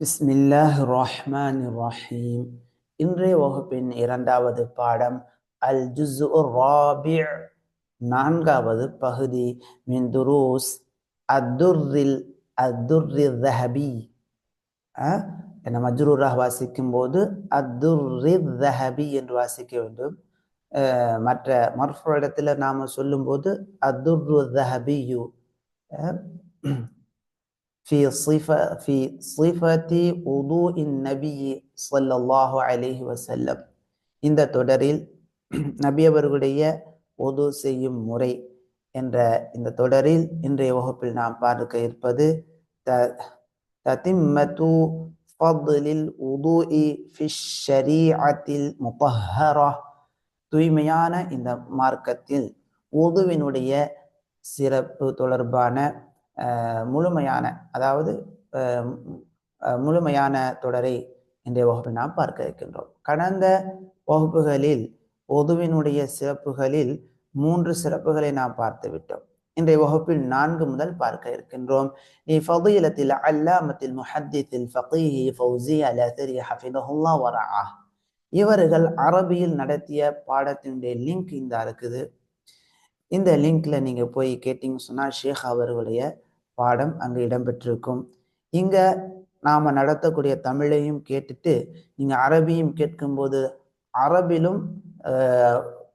பிஸ்மில்லாஹ் ரஹ்மான் ரஹீம் இன்றைய வகுப்பின் இரண்டாவது பாடம் அல் ஜுஸ் ராபி நான்காவது பகுதி மின் துரூஸ் அத்துர்ரில் அத்துர்ரி தஹபி என்ன மஜ்ரூராக வாசிக்கும் போது அத்துர்ரி தஹபி என்று வாசிக்க வேண்டும். மற்ற மர்ஃபு இடத்துல நாம் சொல்லும்போது அத்துர்ரு தஹபியு في صفة في صفة وضوء النبي صلى الله عليه وسلم. இந்த தொடரில் நபியவர்களுடைய உது செய்யும் முறை என்ற இந்த தொடரில் இன்றைய வகுப்பில் நாம் பார்க்க இருப்பது ததிம்மத்து ஃபதுலில் உதுஇ ஃபிஷரீஅத்தில் முபஹரா தூய்மையான இந்த மார்க்கத்தில் உதுவினுடைய சிறப்பு தொடர்பான முழுமையான அதாவது முழுமையான தொடரை இன்றைய வகுப்பில் நாம் பார்க்க இருக்கின்றோம். கடந்த வகுப்புகளில் பொதுவினுடைய சிறப்புகளில் மூன்று சிறப்புகளை நாம் பார்த்து விட்டோம். இன்றைய வகுப்பில் நான்கு முதல் பார்க்க இருக்கின்றோம். நீ ஃபதீலத்தில் அல்லாமத்தில் முஹத்தித்தில் ஃபகீஹி ஃபௌசி அலசரி ஹஃபிதஹுல்லா வரா இவர்கள் அரபியில் நடத்திய பாடத்தினுடைய லிங்க் இந்த இருக்குது. இந்த லிங்க்ல நீங்க போய் கேட்டீங்கன்னு சொன்னா ஷேக் அவர்களுடைய பாடம் அங்கு இடம்பெற்றிருக்கும். இங்க நாம நடத்தக்கூடிய தமிழையும் கேட்டுட்டு நீங்க அரபியும் கேட்கும்போது அரபிலும்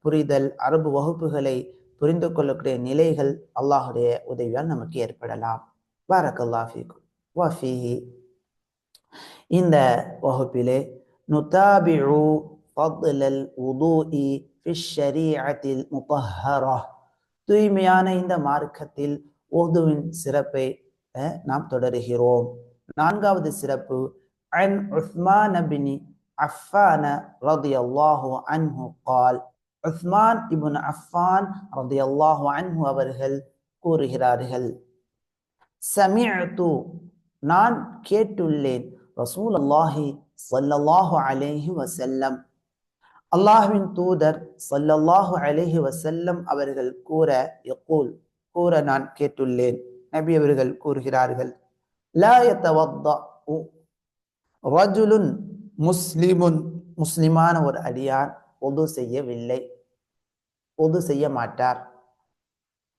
புரிதல் அரபு வகுப்புகளை புரிந்து கொள்ளக்கூடிய நிலைகள் அல்லாஹுடைய உதவியால் நமக்கு ஏற்படலாம். பாரக்கல்லாஃபிக்கும் வஃபிஹி இந்த வகுப்பிலே நுதாபிஉ ஃபத்லல் உதூஇ ஃபிஷ் ஷரீஅத்தில் முத்தஹரா. தூய்மையான இந்த மார்க்கத்தில் ஓதுவின் சிறப்பை நாம் தொடருகிறோம். நான்காவது சிறப்பு அன் உஸ்மான் அபினி அஃபான ரதியல்லாஹு அன்ஹு கால். உஸ்மான் இபுன் அஃபான் ரதியல்லாஹு அன்ஹு அவர்கள் கூறுகிறார்கள் சமிஅத்து நான் கேட்டுள்ளேன் ரசூல் அல்லாஹி சல்லல்லாஹு அலைஹி வசல்லம் அல்லாஹுவின் தூதர் சல்லல்லாஹு அலைஹி வசல்லம் அவர்கள் கூற யகூல் கூற நான் கேட்டுள்ளேன். நபி அவர்கள் கூறுகிறார்கள் லா ரஜுலுன் முஸ்லிமுன் முஸ்லிமான ஒரு அடியார் பொது செய்யவில்லை பொது செய்ய மாட்டார்.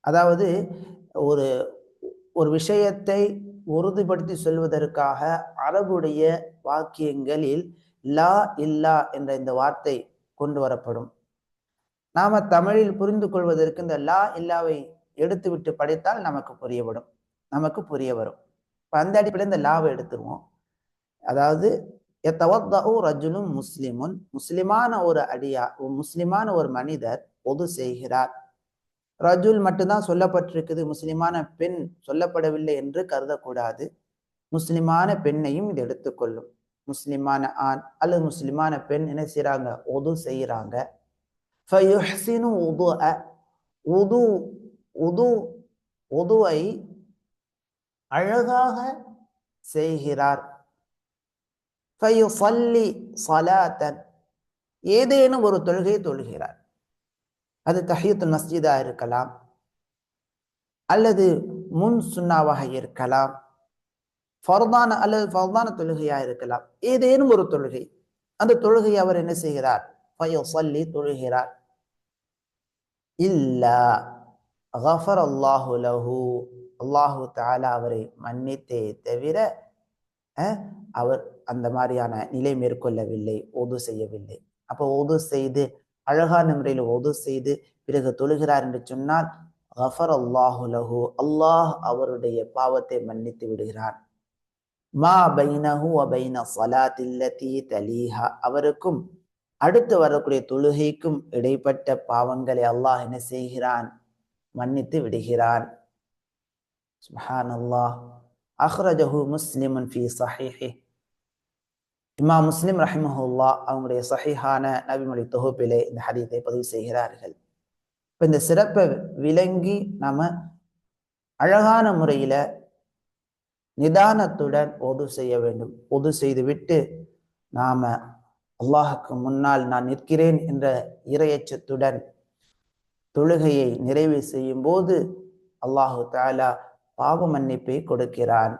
அதாவது ஒரு ஒரு விஷயத்தை உறுதிப்படுத்தி சொல்வதற்காக அரபுடைய வாக்கியங்களில் லா இல்லா என்ற இந்த வார்த்தை கொண்டு வரப்படும். நாம தமிழில் புரிந்து கொள்வதற்கு இந்த லா இல்லாவை எடுத்து விட்டு படித்தால் நமக்கு புரியப்படும். நமக்கு புரிய வரும். இப்போ அந்த அடிப்படையில் இந்த லாவை எடுத்துருவோம். அதாவது எத்தவத்தகு ரஜுலும் முஸ்லிமுன் முஸ்லிமான ஒரு அடியா முஸ்லிமான ஒரு மனிதர் பொது செய்கிறார். ரஜுல் மட்டும்தான் சொல்லப்பட்டிருக்குது முஸ்லிமான பெண் சொல்லப்படவில்லை என்று கருதக்கூடாது. முஸ்லிமான பெண்ணையும் இது எடுத்துக்கொள்ளும். முஸ்லிமான ஆண் அல்லது முஸ்லிமான பெண் என்ன செய்யறாங்க ஒது செய்யறாங்க உது உதுவை அழகாக செய்கிறார். ஏதேனும் ஒரு தொழுகை தொழுகிறார். அது தஹியத்துல் மஸ்ஜிதா இருக்கலாம். அல்லது முன் சுண்ணாவாக இருக்கலாம். ஃபர்தான அல்லது ஃபர்தான தொழுகையா இருக்கலாம். ஏதேனும் ஒரு தொழுகை. அந்த தொழுகை அவர் என்ன செய்கிறார்? ஃபயுசல்லி தொழுகிறார். இல்லா. அகஃபர் அல்லாஹு லஹு. அல்லாஹு தாலா அவரை மன்னித்தே தவிர அவர் அந்த மாதிரியான நிலை மேற்கொள்ளவில்லை ஓது செய்யவில்லை. அப்போ ஓது செய்து அழகான முறையில் ஒது செய்து பிறகு தொழுகிறார் என்று சொன்னால் கஃபர் அல்லாஹு லஹு அல்லாஹ் அவருடைய பாவத்தை மன்னித்து விடுகிறான். மா பைனஹு அபைன சலாத்தில்லதி தலீஹா. அவருக்கும் அடுத்து வரக்கூடிய தொழுகைக்கும் இடைப்பட்ட பாவங்களை அல்லாஹ் என்ன செய்கிறான்? மன்னித்து விடுகிறான் சுபஹான் அஹ்ரஜஹு முஸ்லிமுன் ஃபி இமா முஸ்லிம் ரஹிமஹுல்லா அவங்களுடைய சஹிஹான நபிமொழி தொகுப்பிலே இந்த ஹதீத்தை பதிவு செய்கிறார்கள். இப்போ இந்த சிறப்பை விளங்கி நாம அழகான முறையில நிதானத்துடன் ஒது செய்ய வேண்டும். ஒது செய்துவிட்டு நாம அல்லாஹுக்கு முன்னால் நான் நிற்கிறேன் என்ற இரையச்சத்துடன் தொழுகையை நிறைவு செய்யும் போது அல்லாஹு தாலா பாவ மன்னிப்பை கொடுக்கிறான்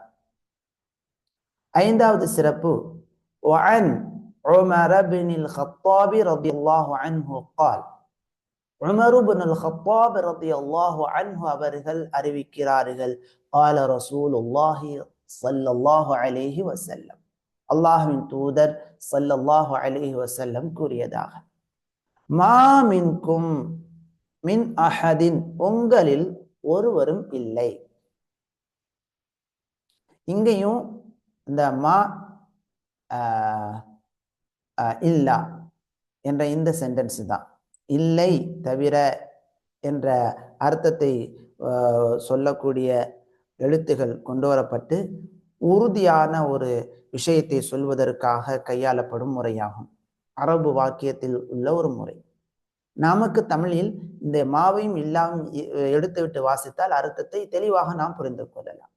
ஐந்தாவது சிறப்பு وعن عمر بن الخطاب رضي الله عنه قال عمر بن الخطاب رضي الله عنه அவர்கள் அறிவிக்கிறார்கள் قال رسول الله صلى الله عليه وسلم அல்லாஹ்வின் தூதர் ஸல்லல்லாஹு அலைஹி வஸல்லம் கூறியதாக மா மின்கும் மின் அஹதின் உங்களில் ஒருவரும் இல்லை. இங்கேயும் இந்த மா ஆஹ், இல்லா என்ற இந்த சென்டென்ஸ் தான். இல்லை தவிர என்ற அர்த்தத்தை ஆஹ், சொல்லக்கூடிய எழுத்துகள் கொண்டு வரப்பட்டு உறுதியான ஒரு விஷயத்தை சொல்வதற்காக கையாளப்படும் முறையாகும். அரபு வாக்கியத்தில் உள்ள ஒரு முறை. நமக்கு தமிழில் இந்த மாவையும் இல்லாமல் எடுத்துவிட்டு வாசித்தால் அர்த்தத்தை தெளிவாக நாம் புரிந்து கொள்ளலாம்.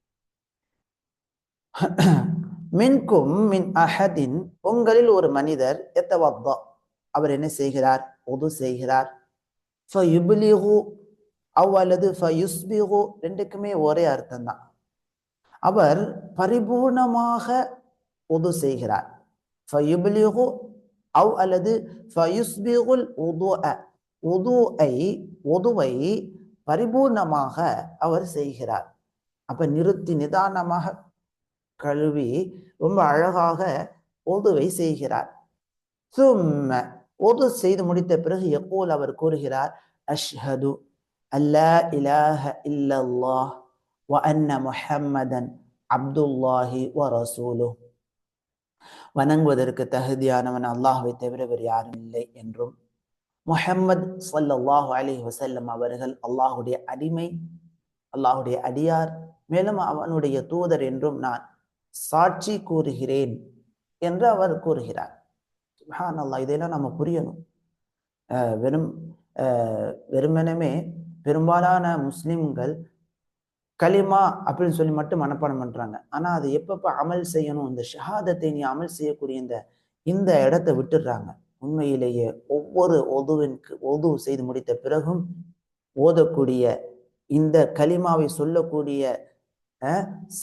மின்கும் மின் அஹதின் உங்களில் ஒரு மனிதர் எத்தவத்தா? அவர் என்ன செய்கிறார்? உது செய்கிறார். ஃபயுப்லிகு அவ் அல்லது ஃபயுஸ்பிகு ரெண்டுக்குமே ஒரே அர்த்தம் தான் அவர் பரிபூர்ணமாக உது செய்கிறார். ஃபயுப்லிகு அவ் அல்லது ஃபயுஸ்பிகுல் உது உதுஐ உதுவை பரிபூர்ணமாக அவர் செய்கிறார். அப்போ நிறுத்தி நிதானமாக கழுவி ரொம்ப அழகாக உதுவை செய்கிறார். சும்ம உது செய்து முடித்த பிறகு எப்போல் அவர் கூறுகிறார் அஷ்ஹது அல்லா இலாஹ இல்லல்லாஹ் வ அன்ன முஹம்மதன் அப்துல்லாஹி வ ரசூலு வணங்குவதற்கு தகுதியானவன் அல்லாஹுவை தவிர வேறு யாரும் இல்லை என்றும் முஹம்மது சல்லாஹு அலி வசல்லம் அவர்கள் அல்லாஹுடைய அடிமை அல்லாஹுடைய அடியார் மேலும் அவனுடைய தூதர் என்றும் நான் சாட்சி கூறுகிறேன் என்று அவர் கூறுகிறார். சுஹான் அல்லாஹ் இதெல்லாம் நம்ம புரியணும். அஹ் வெறும் வெறுமனமே பெரும்பாலான முஸ்லிம்கள் கலிமா அப்படின்னு சொல்லி மட்டும் மனப்பாடம் பண்ணுறாங்க ஆனால் அது எப்பப்போ அமல் செய்யணும் இந்த ஷஹாதத்தை நீ அமல் செய்யக்கூடிய இந்த இந்த இடத்த விட்டுடுறாங்க. உண்மையிலேயே ஒவ்வொரு ஒதுவிற்கு ஒது செய்து முடித்த பிறகும் ஓதக்கூடிய இந்த கலிமாவை சொல்லக்கூடிய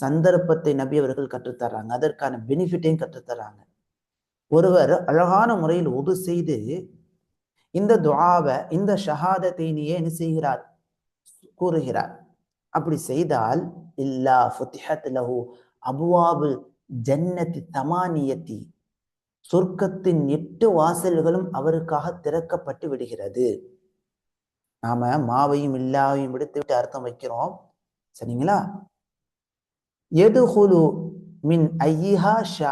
சந்தர்ப்பத்தை நபி அவர்கள் கற்றுத்தர்றாங்க. அதற்கான பெனிஃபிட்டையும் கற்றுத்தர்றாங்க. ஒருவர் அழகான முறையில் ஒது செய்து இந்த துவாவை இந்த ஷஹாதத்தை நீயே என்ன செய்கிறார்? கூறுகிறார். அப்படி செய்தால் இல்லா ஃபுத்திஹத் லஹு அபுவாபு ஜன்னதி தமானியத்தி. சொர்க்கத்தின் எட்டு வாசல்களும் அவருக்காக திறக்கப்பட்டு விடுகிறது. நாம மாவையும் இல்லாவையும் விடுத்து விட்டு அர்த்தம் வைக்கிறோம். சரிங்களா? எதுகுலு மின் ஐயா ஷா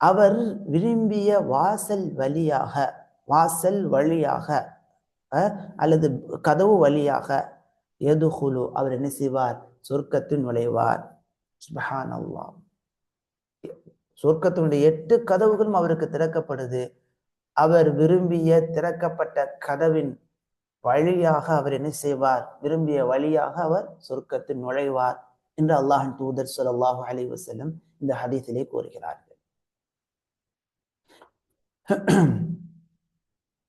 அவர் விரும்பிய வாசல் வழியாக வாசல் வழியாக அல்லது கதவு வழியாக எதுகுலு அவர் என்ன செய்வார்? சொர்க்கத்தில் நுழைவார். சுபஹான் சொர்க்கத்தினுடைய எட்டு கதவுகளும் அவருக்கு திறக்கப்படுது. அவர் விரும்பிய திறக்கப்பட்ட கதவின் வழியாக அவர் என்ன செய்வார்? விரும்பிய வழியாக அவர் சொர்க்கத்தில் நுழைவார் என்று அல்லாஹின் தூதர் ஸல்லல்லாஹு அலைஹி வஸல்லம் இந்த ஹதீஸிலே கூறுகிறார்கள்.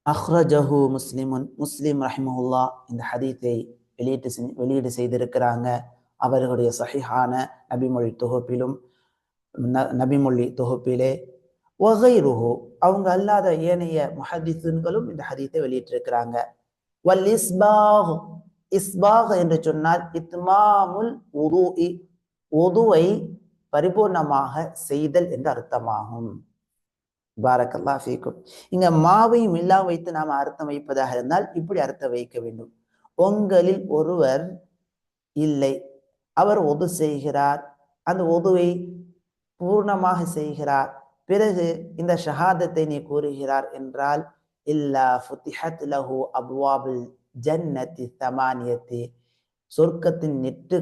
அஹ்ரஜஹு முஸ்லிமுன் முஸ்லிம் ரஹிமஹுல்லா இந்த ஹதீத்தை வெளியீட்டு செஞ்சு- வெளியீடு செய்திருக்கிறாங்க. அவர்களுடைய சஹிஹான நபிமொழி தொகுப்பிலும் ந- நபிமொழி தொகுப்பிலே வகைருஹு அவங்க அல்லாத ஏனைய முஹதிசுன்களும் இந்த ஹதீத்தை வெளியிட்டிருக்கிறாங்க. வல் இஸ்பாஹ் இஸ்பாஹ் என்று சொன்னால் இத்மாமுல் உதுஇ உதுவை பரிபூர்ணமாக செய்தல் என்று அர்த்தமாகும். பாரக்கல்லா ஃபீக்கும். இங்க மாவையும் இல்லா வைத்து நாம் அர்த்தம் வைப்பதாக இருந்தால் இப்படி அர்த்தம் வைக்க வேண்டும். உங்களில் ஒருவர் இல்லை. அவர் ஒது செய்கிறார். அந்த ஒதுவை பூர்ணமாக செய்கிறார். பிறகு இந்த ஷஹாதத்தை நீ கூறுகிறார் என்றால் இல்லா ஃபுத்திஹத் லஹு அப்வாபுல் ஜன்னதி தமானியத்தி. சொர்க்கத்தின் எட்டு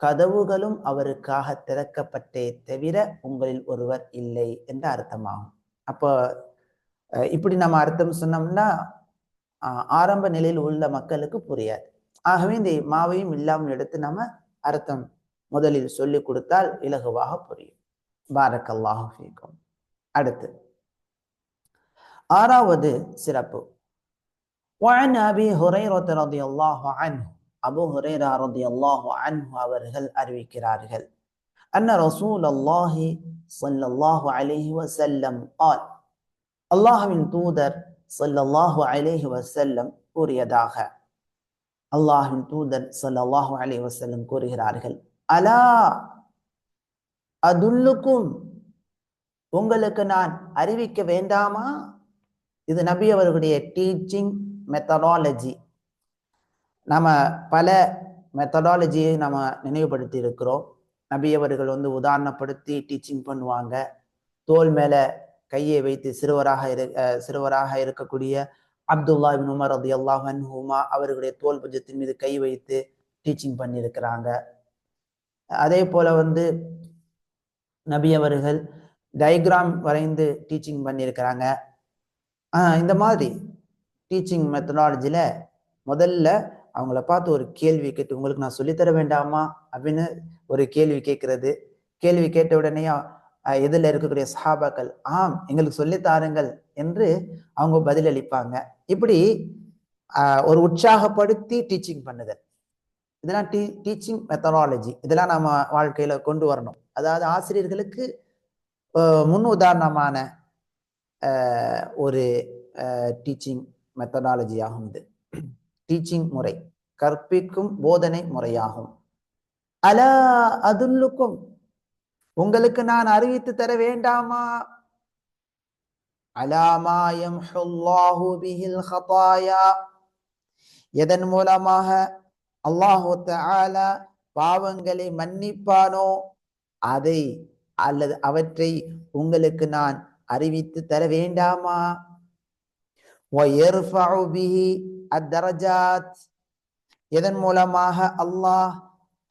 கதவுகளும் அவருக்காக திறக்கப்பட்டே தவிர உங்களில் ஒருவர் இல்லை என்று அர்த்தமாகும். அப்போ இப்படி நம்ம அர்த்தம் சொன்னோம்னா ஆரம்ப நிலையில் உள்ள மக்களுக்கு புரியாது ஆகவே இந்த மாவையும் இல்லாமல் எடுத்து நம்ம அர்த்தம் முதலில் சொல்லி கொடுத்தால் இலகுவாக புரியும் பாரக்கல்லாஹு ஃபீக்கும் அடுத்து ஆறாவது சிறப்பு وعن أبي هريرة رضي الله عنه அபு ஹுரேரா ரலியல்லாஹு அன்ஹு அவர்கள் அறிவிக்கிறார்கள் أن رسول الله صلى الله عليه وسلم قال அல்லாஹ்வின் தூதர் சொல்லல்லாஹு அலேஹி வசல்லம் கூறியதாக. அல்லாஹின் தூதர் சொல்லல்லாஹு அலைஹி வசல்லம் கூறுகிறார்கள் அலா அதுல்லுக்கும் உங்களுக்கு நான் அறிவிக்க வேண்டாமா? இது நபி அவர்களுடைய டீச்சிங் மெத்தடாலஜி நம்ம பல மெத்தடாலஜியை நம்ம நினைவுபடுத்தி இருக்கிறோம் நபி அவர்கள் வந்து உதாரணப்படுத்தி டீச்சிங் பண்ணுவாங்க. தோல் மேலே கையை வைத்து சிறுவராக இரு சிறுவராக இருக்கக்கூடிய அப்துல்லா இபின் உமர் அது அல்லாஹ் ஹூமா அவர்களுடைய தோல் பஞ்சத்தின் மீது கை வைத்து டீச்சிங் பண்ணியிருக்கிறாங்க. அதே போல வந்து நபி அவர்கள் டயக்ராம் வரைந்து டீச்சிங் பண்ணியிருக்கிறாங்க. இந்த மாதிரி டீச்சிங் மெத்தடாலஜியில் முதல்ல அவங்கள பார்த்து ஒரு கேள்வி கேட்டு உங்களுக்கு நான் சொல்லித்தர வேண்டாமா? அப்படின்னு ஒரு கேள்வி கேட்கறது. கேள்வி கேட்ட உடனே இதில் இருக்கக்கூடிய சஹாபாக்கள் ஆம் எங்களுக்கு சொல்லித் தாருங்கள் என்று அவங்க பதிலளிப்பாங்க. இப்படி ஒரு உற்சாகப்படுத்தி டீச்சிங் பண்ணுதல். இதெல்லாம் டீ டீச்சிங் மெத்தடாலஜி இதெல்லாம் நம்ம வாழ்க்கையில கொண்டு வரணும். அதாவது ஆசிரியர்களுக்கு முன் உதாரணமான ஒரு டீச்சிங் மெத்தடாலஜி ஆகும் இது. டீச்சிங் முறை. கற்பிக்கும் போதனை முறையாகும். அலா அதுல்லுக்கும் உங்களுக்கு நான் அறிவித்து தர வேண்டாமா? அலாமாயம் எதன் மூலமாக? அல்லாஹு தாலா பாவங்களை மன்னிப்பானோ? அதை அல்லது அவற்றை உங்களுக்கு நான் அறிவித்து தர வேண்டாமா? எதன் மூலமாக? அல்லாஹ்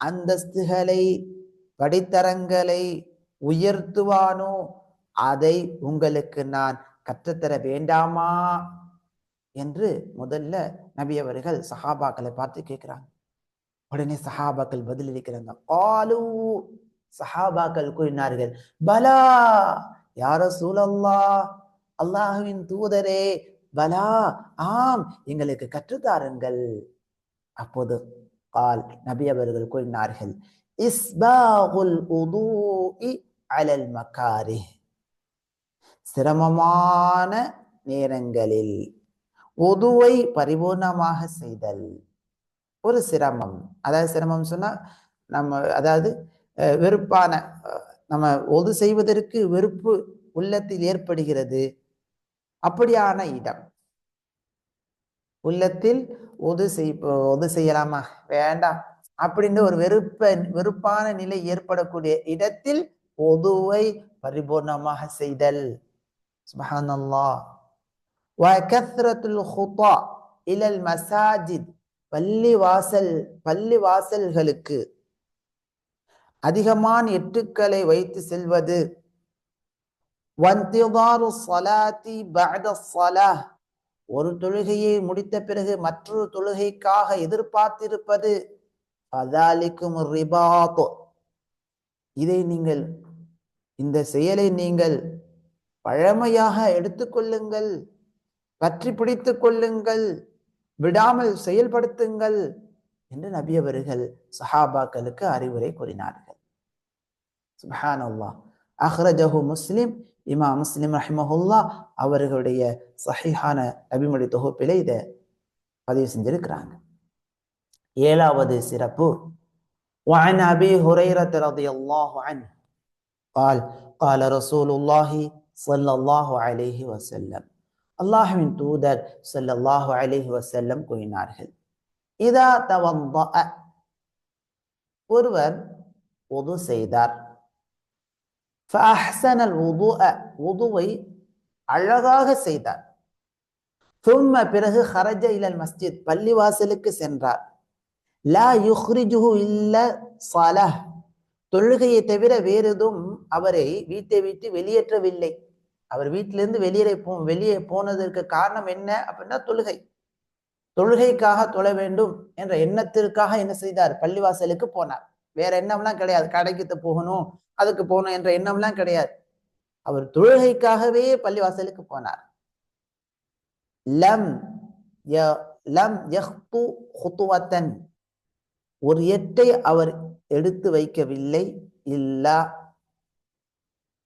அந்தஸ்துகளை படித்தரங்களை உயர்த்துவானோ? அதை உங்களுக்கு நான் கற்றுத்தர வேண்டாமா? என்று முதல்ல நபி அவர்கள் சஹாபாக்களை பார்த்து கேட்கிறாங்க. உடனே சஹாபாக்கள் பதிலளிக்கிறாங்க ஆலு சஹாபாக்கள் கூறினார்கள். பலா யார சூழல்லா அல்லாஹுவின் தூதரே பலா ஆம் எங்களுக்கு கற்றுத்தாருங்கள் அப்போது கால் நபி அவர்கள் கூறினார்கள். இஸ்பாகுல் உதூஇ அலல் மக்காரி சிரமமான நேரங்களில் உதுவை பரிபூர்ணமாக செய்தல். ஒரு சிரமம். அதாவது சிரமம் சொன்னால் நம்ம அதாவது வெறுப்பான நம்ம ஒது செய்வதற்கு வெறுப்பு உள்ளத்தில் ஏற்படுகிறது. அப்படியான இடம். உள்ளத்தில் ஒது செய் ஒது செய்யலாமா? வேண்டாம். அப்படின்ற ஒரு வெறுப்ப வெறுப்பான நிலை ஏற்படக்கூடிய இடத்தில் பொதுவை பரிபூர்ணமாக செய்தல். சுபஹானல்லாஹ் வகத்ரத்துல் ஹுதா இலல் மசாஜித். பள்ளி வாசல் பள்ளி வாசல்களுக்கு அதிகமான எட்டுக்களை வைத்து செல்வது. ஒரு தொழுகையை முடித்த பிறகு மற்றொரு தொழுகைக்காக எதிர்பார்த்திருப்பது. அதாலிக்கும் ரிபாத் இதை நீங்கள் இந்த செயலை நீங்கள் பழமையாக எடுத்துக்கொள்ளுங்கள் பற்றி பிடித்து கொள்ளுங்கள் விடாமல் செயல்படுத்துங்கள் என்று நபியவர்கள் சஹாபாக்களுக்கு அறிவுரை கூறினார்கள். சுபஹானல்லா அஹ்ரஜஹு முஸ்லிம் இமா முஸ்லிம் ரஹிமஹுல்லா அவர்களுடைய சஹிஹான நபிமொழி தொகுப்பிலே இதை பதிவு செஞ்சிருக்கிறாங்க. ஏழாவது சிறப்பு وعن أبي هريرة رضي الله عنه قال قال رسول الله صلى الله عليه وسلم அல்லாஹ்வின் தூதர் ஸல்லல்லாஹு அலைஹி வஸல்லம் கூறினார்கள் இதா தவந்தஅ ஒருவர் உது செய்தார் فأحسن الوضوء உதுவை அழகாக செய்தார் ثم பிறகு خرج إلى المسجد பள்ளிவாசலுக்கு சென்றார் லா யுஹ்ரிஜுஹு இல்ல சலஹ். தொழுகையை தவிர வேறு எதுவும் அவரை வீட்டை விட்டு வெளியேற்றவில்லை. அவர் வீட்டிலிருந்து வெளியேறே போ வெளியே போனதற்கு காரணம் என்ன அப்படின்னா தொழுகை. தொழுகைக்காக தொழ வேண்டும் என்ற எண்ணத்திற்காக என்ன செய்தார்? பள்ளிவாசலுக்கு போனார். வேற எண்ணம்லாம் கிடையாது. கடைக்கு போகணும் அதுக்கு போகணும் என்ற எண்ணம்லாம் கிடையாது. அவர் தொழுகைக்காகவே பள்ளிவாசலுக்கு போனார். லம் ய- லம் ஒரு எட்டை அவர் எடுத்து வைக்கவில்லை இல்லா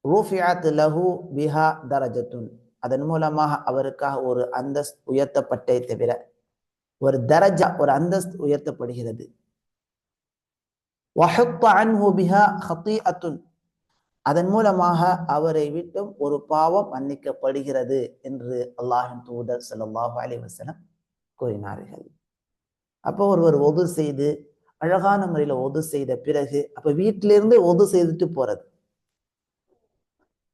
ரூஃபியாத் லஹு பிஹா தரஜத்துன். அதன் மூலமாக அவருக்காக ஒரு அந்தஸ் உயர்த்தப்பட்டே தவிர ஒரு தரஜா ஒரு அந்தஸ்து உயர்த்தப்படுகிறது. அதன் மூலமாக அவரை விட்டும் ஒரு பாவம் மன்னிக்கப்படுகிறது என்று அல்லாஹின் தூதர் சல்லாஹூ அலி வசலம் கூறினார்கள். அப்போ ஒருவர் ஒது செய்து அழகான முறையில ஒது செய்த பிறகு அப்ப வீட்டிலிருந்து ஒது செய்துட்டு போறது.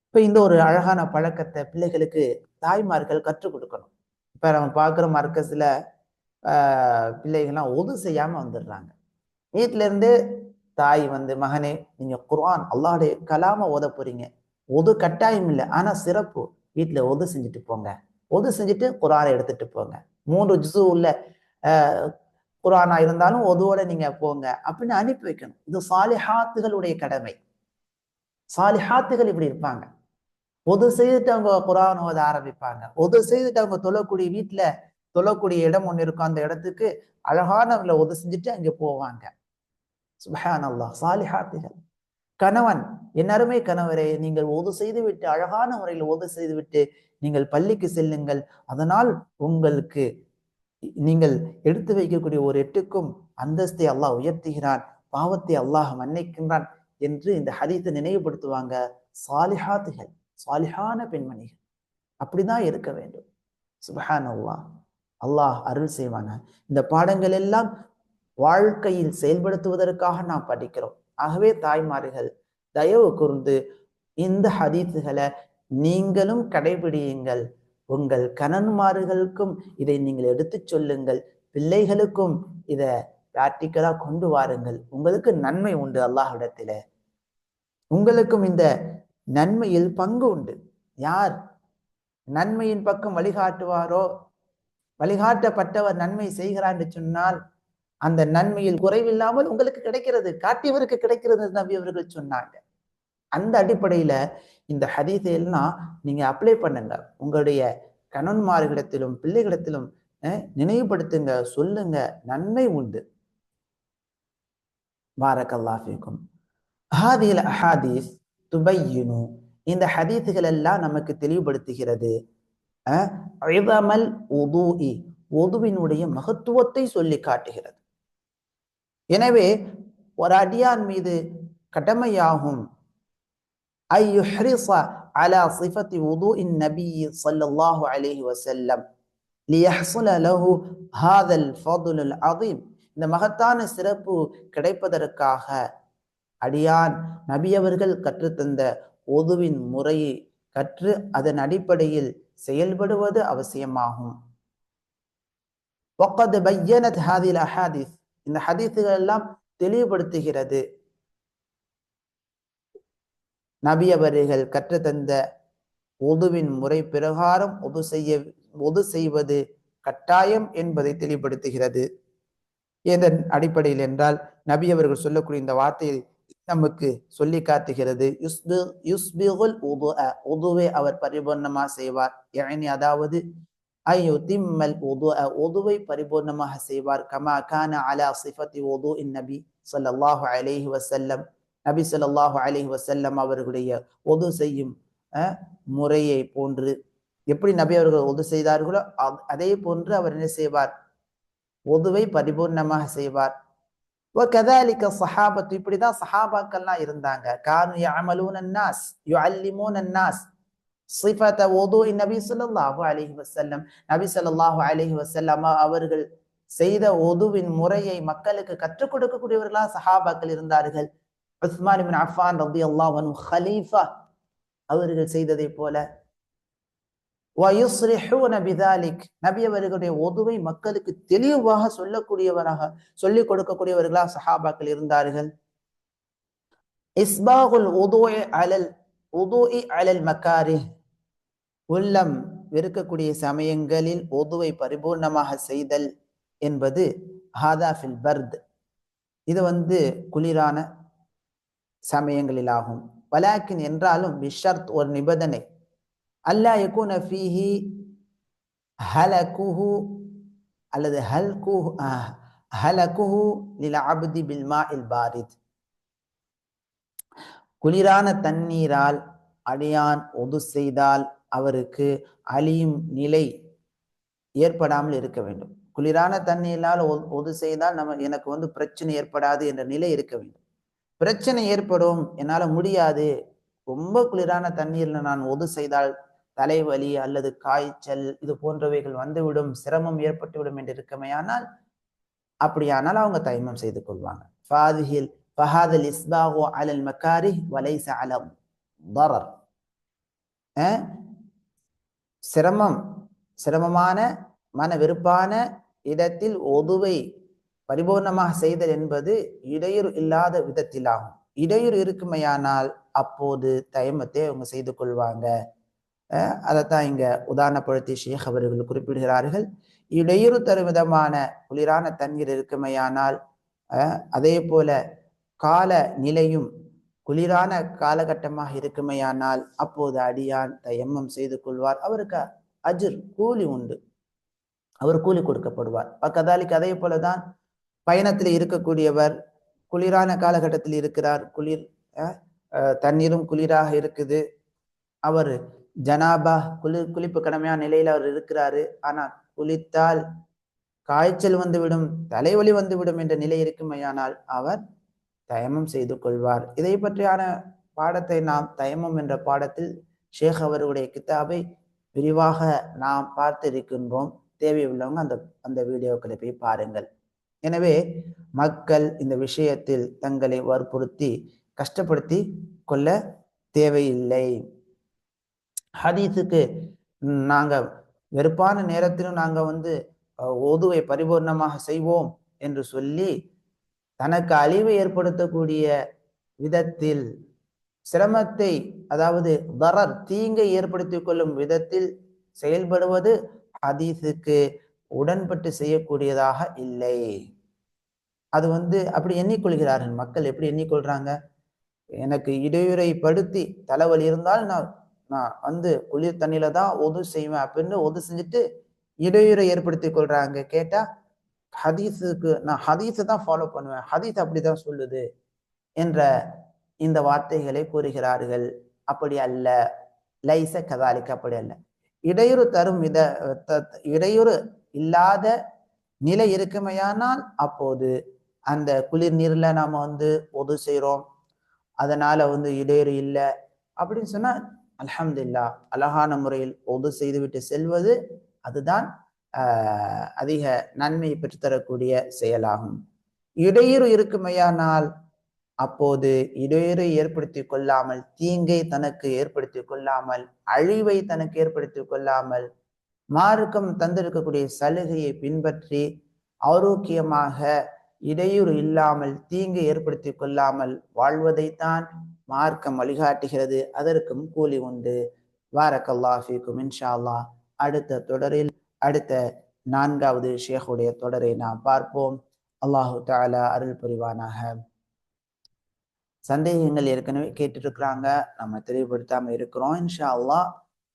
இப்ப இந்த ஒரு அழகான பழக்கத்தை பிள்ளைகளுக்கு தாய்மார்கள் கற்றுக் கொடுக்கணும். இப்ப நம்ம பார்க்குற மர்க்கஸ்ல ஆஹ் பிள்ளைகள்லாம் ஒது செய்யாம வந்துடுறாங்க. வீட்டில இருந்து தாய் வந்து மகனே நீங்க குர்ஆன் அல்லாஹ்வுடைய கலாம ஓத போறீங்க. ஒது கட்டாயம் இல்லை ஆனா சிறப்பு. வீட்டுல ஒது செஞ்சுட்டு போங்க. ஒது செஞ்சுட்டு குரானை எடுத்துட்டு போங்க. மூன்று ஜிசு உள்ள குரானா இருந்தாலும் ஒதுவோட நீங்க போங்க அப்படின்னு அனுப்பி வைக்கணும். இது சாலிஹாத்துகளுடைய கடமை. சாலிஹாத்துகள் இப்படி இருப்பாங்க. ஒது செய்துட்டு அவங்க குரான் ஓத ஆரம்பிப்பாங்க. ஒது செய்துட்டு அவங்க தொழக்கூடிய வீட்டுல தொழக்கூடிய இடம் ஒண்ணு இருக்கும். அந்த இடத்துக்கு அழகானவங்களை ஒது செஞ்சுட்டு அங்க போவாங்க. சுபஹான் அல்லாஹ் சாலிஹாத்துகள். கணவன் எல்லாருமே கணவரே நீங்கள் ஒது செய்து விட்டு அழகான முறையில் ஒது செய்து விட்டு நீங்கள் பள்ளிக்கு செல்லுங்கள். அதனால் உங்களுக்கு நீங்கள் எடுத்து வைக்கக்கூடிய ஒரு எட்டுக்கும் அந்தஸ்தை அல்லாஹ் உயர்த்துகிறான் பாவத்தை அல்லாஹ் மன்னிக்கின்றான் என்று இந்த ஹதீத்தை நினைவுபடுத்துவாங்க சாலிஹாத்துகள் சாலிஹான பெண்மணிகள். அப்படிதான் இருக்க வேண்டும். சுபஹான் அல்லாஹ் அல்லாஹ் அருள் செய்வான இந்த பாடங்கள் எல்லாம் வாழ்க்கையில் செயல்படுத்துவதற்காக நாம் படிக்கிறோம். ஆகவே தாய்மார்கள் தயவு கூர்ந்து இந்த ஹதீத்துகளை நீங்களும் கடைபிடியுங்கள். உங்கள் கணன்மார்களுக்கும் இதை நீங்கள் எடுத்துச் சொல்லுங்கள். பிள்ளைகளுக்கும் இதை பிராக்டிக்கலாக கொண்டு வாருங்கள். உங்களுக்கு நன்மை உண்டு அல்லாஹிடத்தில் உங்களுக்கும் இந்த நன்மையில் பங்கு உண்டு. யார் நன்மையின் பக்கம் வழிகாட்டுவாரோ? வழிகாட்டப்பட்டவர் நன்மை செய்கிறார் என்று சொன்னால் அந்த நன்மையில் குறைவில்லாமல் உங்களுக்கு கிடைக்கிறது. காட்டியவருக்கு கிடைக்கிறது நபி அவர்கள் சொன்னாங்க. அந்த அடிப்படையில இந்த ஹதீஸை எல்லாம் நீங்க அப்ளை பண்ணுங்க. உங்களுடைய கணவன்மார்களிடத்திலும் பிள்ளைகளிடத்திலும் நினைவுபடுத்துங்க சொல்லுங்க. நன்மை உண்டு. பாரக்கல்லாஃபிக்கும் ஹாதில் அஹாதீஸ் துபையினு. இந்த ஹதீஸுகள் எல்லாம் நமக்கு தெளிவுபடுத்துகிறது. அழிதமல் உதூஇ. ஒதுவினுடைய மகத்துவத்தை சொல்லி காட்டுகிறது. எனவே ஒரு அடியான் மீது கடமையாகும் ஐ யுஹ்ரிஸ அலா சிஃபத்தி உது இன் நபி சல்லல்லாஹு அலேஹி வசல்லம் லியஹ்சுல லஹு ஹாதல் ஃபதுலுல் அதீம் இந்த மகத்தான சிறப்பு கிடைப்பதற்காக அடியான் நபி அவர்கள் கற்றுத்தந்த உதுவின் முறையை கற்று அதன் அடிப்படையில் செயல்படுவது அவசியமாகும். இந்த ஹதீஸ் எல்லாம் தெளிவுபடுத்துகிறது. நபி அவர்கள் கற்றுத்தந்த ஒதுவின் முறை பிரகாரம் ஒது செய்ய ஒது செய்வது கட்டாயம் என்பதை தெளிவுபடுத்துகிறது. இதன் அடிப்படையில் என்றால் நபி அவர்கள் சொல்லக்கூடிய இந்த வார்த்தையில் நமக்கு சொல்லி காட்டுகிறது. உதுவை அவர் பரிபூர்ணமாக செய்வார். யானி அதாவது ஐயோ திம்மல் உது உதுவை பரிபூர்ணமாக செய்வார். கமா கான அலா சிஃபத்தி உது இன் நபி சொல்லல்லாஹு அலேஹி வசல்லம் நபி சொல்லாஹு அலி வசல்லம் அவர்களுடைய ஒது செய்யும் முறையை போன்று எப்படி நபி அவர்கள் ஒது செய்தார்களோ அதே போன்று அவர் என்ன செய்வார்? ஒதுவை பரிபூர்ணமாக செய்வார். ஓ கதாலிக்க சஹாபத்து இப்படிதான் சஹாபாக்கள்லாம் இருந்தாங்க. கானு யாமலூன் அன்னாஸ் யு அல்லிமூன் அன்னாஸ் சிஃபத ஓதோ நபி சொல்லாஹு அலிஹி வசல்லம் நபி சொல்லாஹு அலிஹி வசல்லம் அவர்கள் செய்த ஒதுவின் முறையை மக்களுக்கு கற்றுக் கொடுக்கக்கூடியவர்களா சஹாபாக்கள் இருந்தார்கள்? உஸ்மான் இபின் அஃபான் ரபி அல்லாஹ் ஹலீஃபா அவர்கள் செய்ததை போல. நபி அவர்களுடைய ஒதுவை மக்களுக்கு தெளிவாக சொல்லக்கூடியவராக சொல்லிக் கொடுக்கக்கூடியவர்களா சஹாபாக்கள் இருந்தார்கள். இஸ்பாகுல் உதுவை அலல் உதுஇ அலல் மக்காரி. உள்ளம் வெறுக்கக்கூடிய சமயங்களில் ஒதுவை பரிபூர்ணமாக செய்தல் என்பது ஹாதாஃபில் பர்த். இது வந்து குளிரான சமயங்களில் ஆகும் வலாக்கின் என்றாலும் பிஷர்த் ஒரு நிபந்தனை. அல்லா யகுன ஃபீஹி ஹலகுஹு அல்லது ஹல்குஹு ஹலகுஹு லில் அப்தி பில்மா இல் பாரித். குளிரான தண்ணீரால் அடியான் ஒது செய்தால் அவருக்கு அழியும் நிலை ஏற்படாமல் இருக்க வேண்டும். குளிரான தண்ணீரால் ஒது செய்தால் நம்ம எனக்கு வந்து பிரச்சனை ஏற்படாது என்ற நிலை இருக்க வேண்டும். பிரச்சனை ஏற்படும். என்னால் முடியாது. ரொம்ப குளிரான தண்ணீரில் நான் ஒது செய்தால் தலைவலி அல்லது காய்ச்சல் இது போன்றவைகள் வந்துவிடும். சிரமம் ஏற்பட்டுவிடும் என்று இருக்கமையானால் அப்படியானால் அவங்க தைமம் செய்து கொள்வாங்க. ஃபாதிஹில் ஃபஹாதல் இஸ்பாஹோ அலல் மக்காரி வலைச அலம் பரர் சிரமம் சிரமமான மன வெறுப்பான இடத்தில் ஒதுவை பரிபூர்ணமாக செய்தல் என்பது இடையூறு இல்லாத விதத்திலாகும். இடையூறு இருக்குமையானால் அப்போது தயமத்தை அவங்க செய்து கொள்வாங்க. அதைத்தான் இங்க உதாரணப்படுத்தி ஷேக் அவர்கள் குறிப்பிடுகிறார்கள். இடையூறு தரும் விதமான குளிரான தண்ணீர் இருக்குமையானால் அதே போல கால நிலையும் குளிரான காலகட்டமாக இருக்குமையானால் அப்போது அடியான் தயம்மம் செய்து கொள்வார். அவருக்கு அஜிர் கூலி உண்டு. அவர் கூலி கொடுக்கப்படுவார். பக்கதாலிக்கு அதே போலதான் பயணத்தில் இருக்கக்கூடியவர் குளிரான காலகட்டத்தில் இருக்கிறார். குளிர் தண்ணீரும் குளிராக இருக்குது. அவர் ஜனாபா குளிர் குளிப்பு கடமையான நிலையில் அவர் இருக்கிறாரு. ஆனால் குளித்தால் காய்ச்சல் வந்துவிடும் தலைவலி வந்துவிடும் என்ற நிலை இருக்குமையானால் அவர் தயமம் செய்து கொள்வார். இதை பற்றியான பாடத்தை நாம் தயமம் என்ற பாடத்தில் ஷேக் அவருடைய கித்தாபை விரிவாக நாம் பார்த்து இருக்கின்றோம் தேவையுள்ளவங்க அந்த அந்த வீடியோக்களை போய் பாருங்கள். எனவே மக்கள் இந்த விஷயத்தில் தங்களை வற்புறுத்தி கஷ்டப்படுத்தி கொள்ள தேவையில்லை. ஹதீஸுக்கு நாங்கள் வெறுப்பான நேரத்திலும் நாங்கள் வந்து ஓதுவை பரிபூர்ணமாக செய்வோம் என்று சொல்லி தனக்கு அழிவை ஏற்படுத்தக்கூடிய விதத்தில் சிரமத்தை அதாவது தரர் தீங்கை ஏற்படுத்தி கொள்ளும் விதத்தில் செயல்படுவது ஹதீஸுக்கு உடன்பட்டு செய்யக்கூடியதாக இல்லை. அது வந்து அப்படி எண்ணிக்கொள்கிறார்கள் மக்கள். எப்படி எண்ணிக்கொள்றாங்க? எனக்கு இடையூறை தலைவலி இருந்தால் நான் நான் வந்து குளிர் தண்ணியில தான் ஒது செய்வேன் அப்படின்னு ஒது செஞ்சுட்டு இடையூறை ஏற்படுத்தி கொள்றாங்க. கேட்டா ஹதீஸுக்கு நான் ஹதீஸை தான் ஃபாலோ பண்ணுவேன். ஹதீஸ் அப்படிதான் சொல்லுது என்ற இந்த வார்த்தைகளை கூறுகிறார்கள். அப்படி அல்ல. லைச கதாலிக்கு அப்படி அல்ல. இடையூறு தரும் வித இடையூறு இல்லாத நிலை இருக்குமையானால் அப்போது அந்த குளிர் நீர்ல நாம வந்து ஒது செய்கிறோம் அதனால வந்து இடையூறு இல்லை. அப்படின்னு சொன்னா அலமதுல்லா அழகான முறையில் ஒது செய்துவிட்டு செல்வது அதுதான் அதிக நன்மையை பெற்றுத்தரக்கூடிய செயலாகும். இடையூறு இருக்குமையானால் அப்போது இடையூறு ஏற்படுத்தி கொள்ளாமல் தீங்கை தனக்கு ஏற்படுத்தி கொள்ளாமல் அழிவை தனக்கு ஏற்படுத்தி கொள்ளாமல் மார்க்கம் தந்திருக்கக்கூடிய சலுகையை பின்பற்றி ஆரோக்கியமாக இடையூறு இல்லாமல் தீங்கு ஏற்படுத்தி கொள்ளாமல் வாழ்வதைத்தான் மார்க்கம் வழிகாட்டுகிறது. அதற்கும் கூலி உண்டு. வாரக்கல்லாஃபிக்கும் இன்ஷா அல்லா அடுத்த தொடரில் அடுத்த நான்காவது ஷேகுடைய தொடரை நாம் பார்ப்போம். அல்லாஹு தாலா அருள் புரிவானாக. சந்தேகங்கள் ஏற்கனவே கேட்டிருக்கிறாங்க. நம்ம தெளிவுபடுத்தாமல் இருக்கிறோம். இன்ஷா அல்லா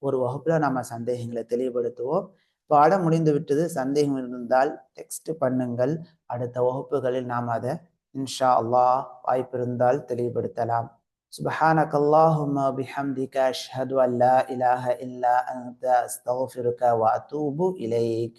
ஒரு வகுப்புல நம்ம சந்தேகங்களை தெளிவுபடுத்துவோம் பாடம் முடிந்து விட்டது சந்தேகம் இருந்தால் டெக்ஸ்ட் பண்ணுங்கள் அடுத்த வகுப்புகளில் நாம் அதை இன்ஷா அல்லாஹ் வாய்ப்பு இருந்தால் தெளிவுபடுத்தலாம் سبحانك اللهم بحمدك أشهد أن لا إله إلا أنت أستغفرك وأتوب إليك